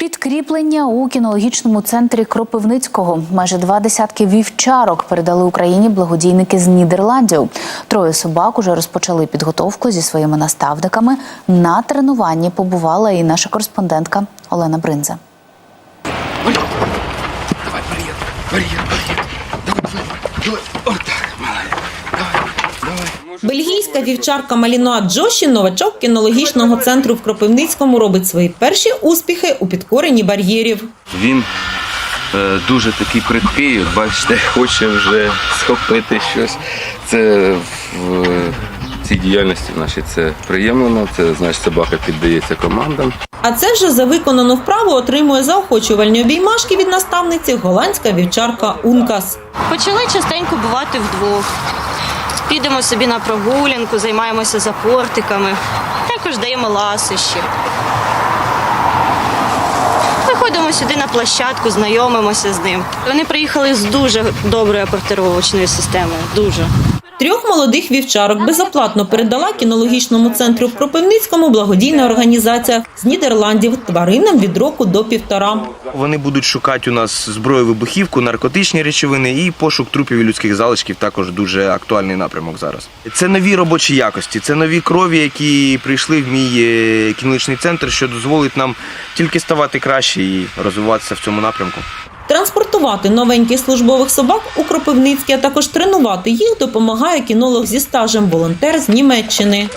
Підкріплення у кінологічному центрі Кропивницького. Майже два десятки вівчарок передали Україні благодійники з Нідерландів. Троє собак уже розпочали підготовку зі своїми наставниками. На тренуванні побувала і наша кореспондентка Олена Бринза. Давай, барьер, барьер, барьер. Давай, давай, давай. Вот так, молодец. Давай, давай. Бельгійська вівчарка Малінуа Джоші, новачок кінологічного центру в Кропивницькому, робить свої перші успіхи у підкоренні бар'єрів. Він е, дуже такий припкий, от бачите, хоче вже схопити щось. Це в цій діяльності нашій це приємно, це значить собака піддається командам. А це вже за виконану вправу отримує заохочувальні обіймашки від наставниці голландська вівчарка Ункас. Почали частенько бувати вдвох. Підемо собі на прогулянку, займаємося за портиками, також даємо ласощі. Виходимо сюди на площадку, знайомимося з ним. Вони приїхали з дуже доброю апортировочною системою. Дуже. Трьох молодих вівчарок безоплатно передала кінологічному центру в Кропивницькому благодійна організація з Нідерландів тваринам від року до півтора. Вони будуть шукати у нас зброю вибухівку, наркотичні речовини і пошук трупів і людських залишків також дуже актуальний напрямок зараз. Це нові робочі якості, це нові крові, які прийшли в мій е, кінологічний центр, що дозволить нам тільки ставати краще і розвиватися в цьому напрямку. Транспортувати новеньких службових собак у Кропивницький, а також тренувати їх допомагає кінолог зі стажем волонтер з Німеччини.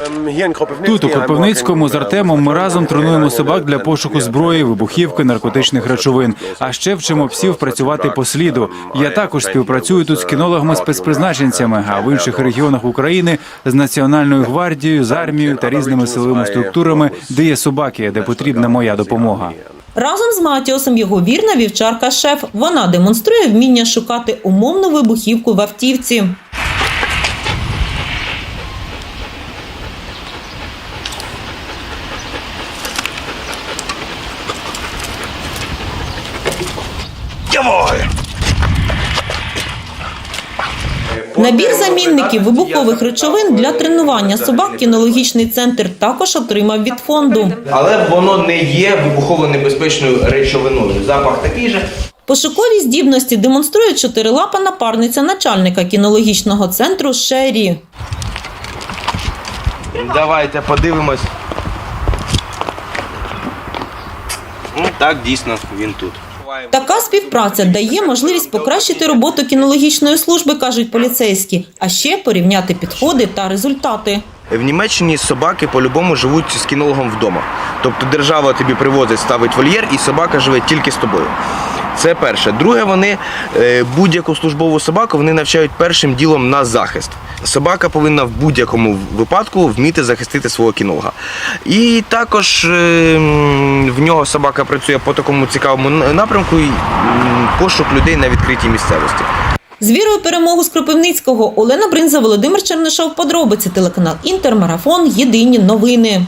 Тут у Кропивницькому з Артемом ми разом тренуємо собак для пошуку зброї, вибухівки, наркотичних речовин. А ще вчимо псів працювати по сліду. Я також співпрацюю тут з кінологами спецпризначенцями, а в інших регіонах України з національною гвардією, з армією та різними силовими структурами, де є собаки, де потрібна моя допомога. Разом з Матіосом його вірна вівчарка шеф. Вона демонструє вміння шукати умовну вибухівку в автівці. Набір замінників вибухових речовин для тренування собак кінологічний центр також отримав від фонду. Але воно не є вибухово небезпечною речовиною. Запах такий же. Пошукові здібності демонструє чотирилапа напарниця начальника кінологічного центру Шері. Давайте подивимось. Ну, так, дійсно, він тут. Така співпраця дає можливість покращити роботу кінологічної служби, кажуть поліцейські, а ще порівняти підходи та результати. В Німеччині собаки по-любому живуть з кінологом вдома. Тобто держава тобі привозить, ставить вольєр, і собака живе тільки з тобою. Це перше. Друге, вони е, будь-яку службову собаку вони навчають першим ділом на захист. Собака повинна в будь-якому випадку вміти захистити свого кінолога. І також е, в нього собака працює по такому цікавому напрямку пошук людей на відкритій місцевості. З вірою перемогу з Кропивницького Олена Бринза, Володимир Чернишов. Подробиці телеканал Інтермарафон. Єдині новини.